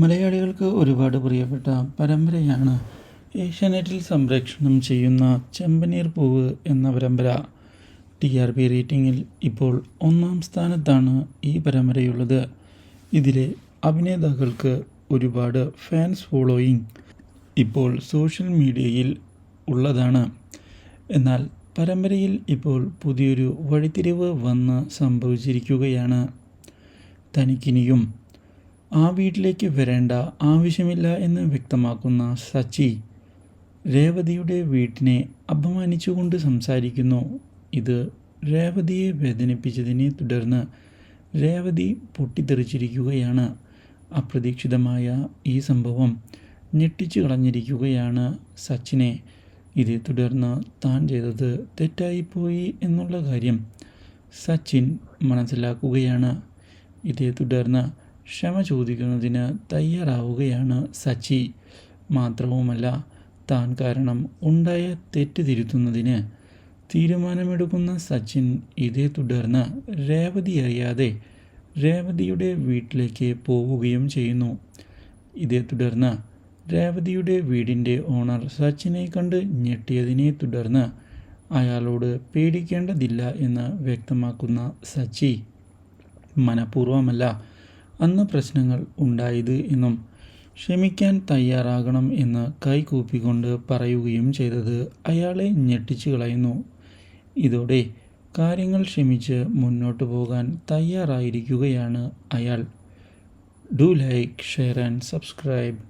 മലയാളികൾക്ക് ഒരുപാട് പ്രിയപ്പെട്ട പരമ്പരയാണ് ഏഷ്യാനെറ്റിൽ സംപ്രേക്ഷണം ചെയ്യുന്ന ചെമ്പനീർ പൂവ് എന്ന പരമ്പര. ടി ആർ പി റേറ്റിംഗിൽ ഇപ്പോൾ ഒന്നാം സ്ഥാനത്താണ് ഈ പരമ്പരയുള്ളത്. ഇതിലെ അഭിനേതാക്കൾക്ക് ഒരുപാട് ഫാൻസ് ഫോളോയിങ് ഇപ്പോൾ സോഷ്യൽ മീഡിയയിൽ ഉള്ളതാണ്. എന്നാൽ പരമ്പരയിൽ ഇപ്പോൾ പുതിയൊരു വഴിത്തിരിവ് വന്ന് സംഭവിച്ചിരിക്കുകയാണ്. തനിക്കിനിയും ആ വീട്ടിലേക്ക് വരേണ്ട ആവശ്യമില്ല എന്ന് വ്യക്തമാക്കുന്ന സച്ചി രേവതിയുടെ വീട്ടിനെ അപമാനിച്ചുകൊണ്ട് സംസാരിക്കുന്നു. ഇത് രേവതിയെ വേദനിപ്പിച്ചതിനെ തുടർന്ന് രേവതി പൊട്ടിത്തെറിച്ചിരിക്കുകയാണ്. അപ്രതീക്ഷിതമായ ഈ സംഭവം ഞെട്ടിച്ചു കളഞ്ഞിരിക്കുകയാണ് സച്ചിനെ. ഇതേ തുടർന്ന് താൻ ചെയ്തത് തെറ്റായിപ്പോയി എന്നുള്ള കാര്യം സച്ചിൻ മനസ്സിലാക്കുകയാണ്. ഇതേ തുടർന്ന് ക്ഷമ ചോദിക്കുന്നതിന് തയ്യാറാവുകയാണ് സച്ചി. മാത്രവുമല്ല താൻ കാരണം ഉണ്ടായ തെറ്റ് തിരുത്തുന്നതിന് തീരുമാനമെടുക്കുന്ന സച്ചിൻ ഇതേ തുടർന്ന് രേവതി അറിയാതെ രേവതിയുടെ വീട്ടിലേക്ക് പോവുകയും ചെയ്യുന്നു. ഇതേ തുടർന്ന് രേവതിയുടെ വീടിന്റെ ഓണർ സച്ചിനെ കണ്ട് ഞെട്ടിയതിനെ തുടർന്ന് അയാളോട് പേടിക്കേണ്ടതില്ല എന്ന് വ്യക്തമാക്കുന്ന സച്ചി. മനഃപൂർവമല്ല അന്ന് പ്രശ്നങ്ങൾ ഉണ്ടായത് എന്നും ക്ഷമിക്കാൻ തയ്യാറാകണം എന്ന് കൈകൂപ്പിക്കൊണ്ട് പറയുകയും ചെയ്തത് അയാളെ ഞെട്ടിച്ചു കളയുന്നു. ഇതോടെ കാര്യങ്ങൾ ക്ഷമിച്ച് മുന്നോട്ട് പോകാൻ തയ്യാറായിരിക്കുകയാണ് അയാൾ. Do like share and subscribe.